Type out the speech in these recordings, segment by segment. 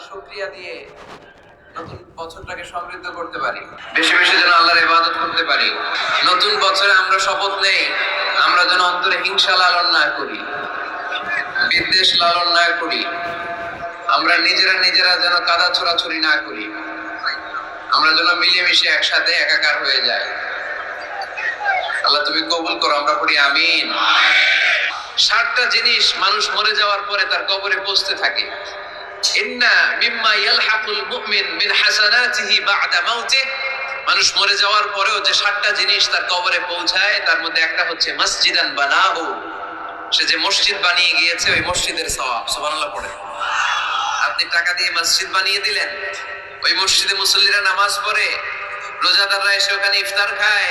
শুকরিয়া দিয়ে নতুন বছরটাকে সমৃদ্ধ করতে পারি। বেশি বেশি যেন আল্লাহর ইবাদত করতে পারি। নতুন বছরে আমরা শপথ নেই। আমরা যেন অন্তরে হিংসা লালন না করি। বিদ্বেষ লালন না করি। আমরা নিজেরা নিজেরা যেন কাদা ছোড়াছুরি না করি। আমরা যেন মিলেমিশে একসাথে একাকার হয়ে যাই। আল্লাহ তুমি কবুল করো, আমরা পড়ি আমিন। ষাটটা জিনিস মানুষ মরে যাওয়ার পরে তার কবরে পৌঁছতে থাকে। মিন মানুষ মরে যাওয়ার পরেও যে সাতটা জিনিস তার কবরে পৌঁছায়, তার মধ্যে একটা হচ্ছে মসজিদান বানাহু সে যে মসজিদ বানিয়ে গিয়েছে, ওই মসজিদের সওয়াব, সুবহানাল্লাহ পড়ে। আপনি টাকা দিয়ে মসজিদ বানিয়ে দিলেন, ওই মসজিদে মুসল্লিরা নামাজ পড়ে, রোজাদাররা এসে ওখানে ইফতার খায়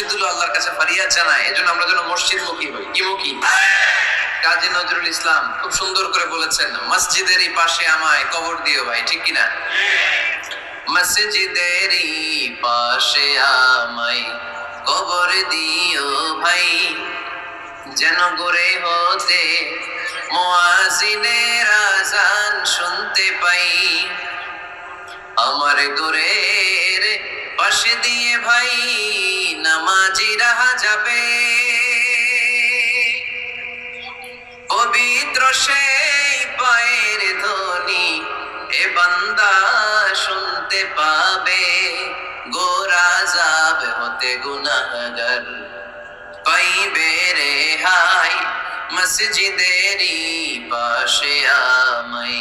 মসজিদগুলো আল্লাহর কাছে ফরিয়াদ জানায়। এজন্য আমরা যেন মসজিদ মুখী হই। কি মুখী? কাজী নজরুল ইসলাম খুব সুন্দর করে বলেছেন, মসজিদেরই পাশে আমায় কবর দিও ভাই, ঠিক কিনা? মসজিদেরই পাশে আমায় কবর দিও ভাই, যেন গড়ে হতে মুয়াজিনের আজান শুনতে পাই। আমার গোরের পাশে দিয়ে ভাই নামাজিরা যাবে। পবিত্র সেই পায়ের ধ্বনি এ বান্দা শুনতে পাবে। গোরা যাবে হতে গুনাহগার। পাইবে রে হাই মসজিদেরই পাশে আমাই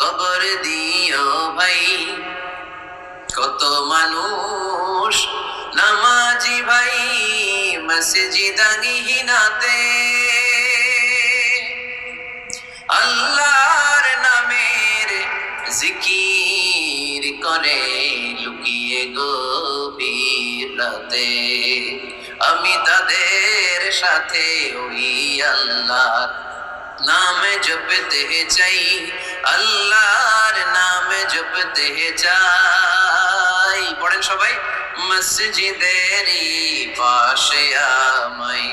কবর দিও ভাই কত মানুষ নামাজি ভাই মসজিদানিহীনাতে আল্লাহর নামের জিকির করে লুকিয়ে গভীর রাতে আমি তাদের সাথে ওই আল্লাহ নামে জপতে চাই। আল্লাহর নামে জপতে চাই। পড়েন সবাই মসজিদেরই পাশে আমায়।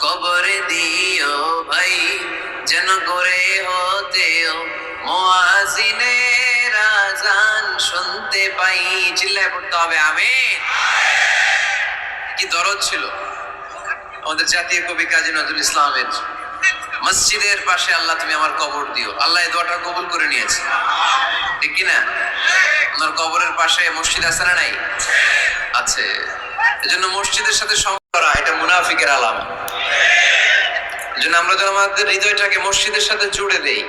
কবরে দিও ভাই, যেন করে হতেও মুয়াজিনের আজান শুনতে পাই। চিল্লায় পড়তে হবে, আমিন। কি দরদ ছিল আমাদের জাতীয় কবি কাজী নজরুল ইসলামের। মসজিদের পাশে আল্লাহ তুমি আমার কবর দিও। আল্লাহ এই দোয়াটা কবুল করে নিয়েছে। ঠিক কি না আমার কবরের পাশে মসজিদ আছে না নাই? আছে। এজন্য মসজিদের সাথে সম্পর্ক এটা মুনাফিকের আলামা। এজন্য আমরা যেন আমাদের হৃদয়টাকে মসজিদের সাথে জুড়ে দেই।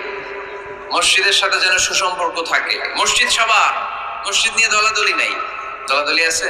মসজিদের সাথে যেন সুসম্পর্ক থাকে। মসজিদ সবার। মসজিদ নিয়ে দলাদলি নাই। দলাদলি আছে?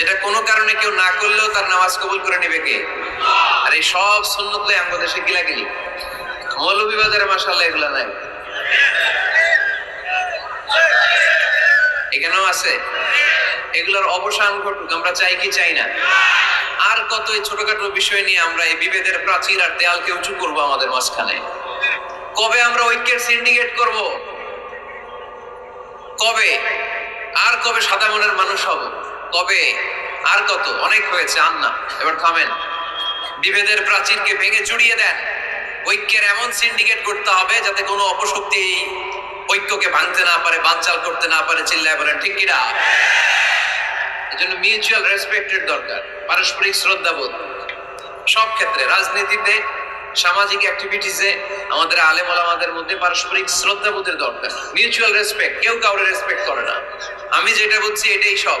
যেটা কোনো কারণে কেউ না করলেও তার নামাজ কবুল করে নেবে কে? আর এই সব সুন্নতলে আঙ্গ দেশে গিলাগিলি। মৌলভীবাজারে মাসাল্লাহ এগুলা নাই। এখানেও আছে। এগুলোর অবসান ঘটুক, আমরা চাই কি চাই না। আর কত এই ছোটখাটো বিষয় নিয়ে আমরা এই বিভেদের প্রাচীর আর দেয়ালকে উঁচু করব আমাদের মাঝখানে। কবে আমরা ঐক্যের সিন্ডিকেট করব? কবে? আর কবে সাদা মনের মানুষ হব? কবে আর কত? অনেক হয়েছে, আন্না। এবার থামেন। বিভেদের প্রাচীরকে ভেঙে জুড়িয়ে দেন। ঐক্যের এমন সিন্ডিকেট করতে হবে যাতে কোনো অপশক্তি এই ঐক্যকে ভাঙতে না পারে, বানচাল করতে না পারে, চিল্লায় বলেন, ঠিক কিনা? এজন্য মিউচুয়াল রেসপেক্টের দরকার, পারস্পরিক শ্রদ্ধাবোধ। সব ক্ষেত্রে, রাজনীতিতে, সামাজিক অ্যাক্টিভিটিসে আমাদের আলেম ওলামাদের মধ্যে পারস্পরিক শ্রদ্ধাবোধের দরকার। মিউচুয়াল রেসপেক্ট কেউ কাউরে রেসপেক্ট করে না। আমি যেটা বলছি, এটাই সব।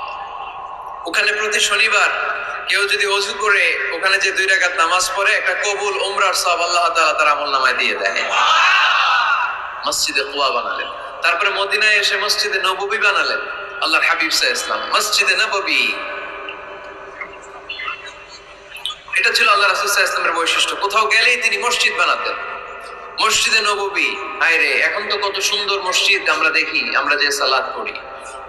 ওখানে প্রতি শনিবার কেউ যদি অজু করে, ওখানে যে দুই রাকাত নামাজ পড়ে, একটা কবুল উমরার সব আল্লাহ তাআলা তার আমল নামায় দিয়ে দেয়। মসজিদে কোবা বানালেন। তারপরে মদিনায় এসে মসজিদে নববী বানালেন। আল্লাহর হাবিব সাহ ইসলাম। মসজিদে নববী। এটা ছিল আল্লাহ রাসুল সাহ ইসলামের বৈশিষ্ট্য। কোথাও গেলেই তিনি মসজিদ বানাতেন। মসজিদে নববী। হায়রে, এখন তো কত সুন্দর মসজিদ আমরা দেখি, আমরা যে সালাদ করি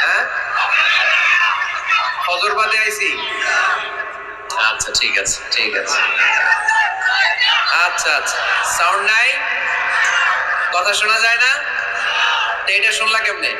হ্যাঁ বাদে আইছি। আচ্ছা ঠিক আছে ঠিক আছে। আচ্ছা আচ্ছা। সাউন্ড নাই? কথা শোনা যায় না? এটা শুনলা কেমনে?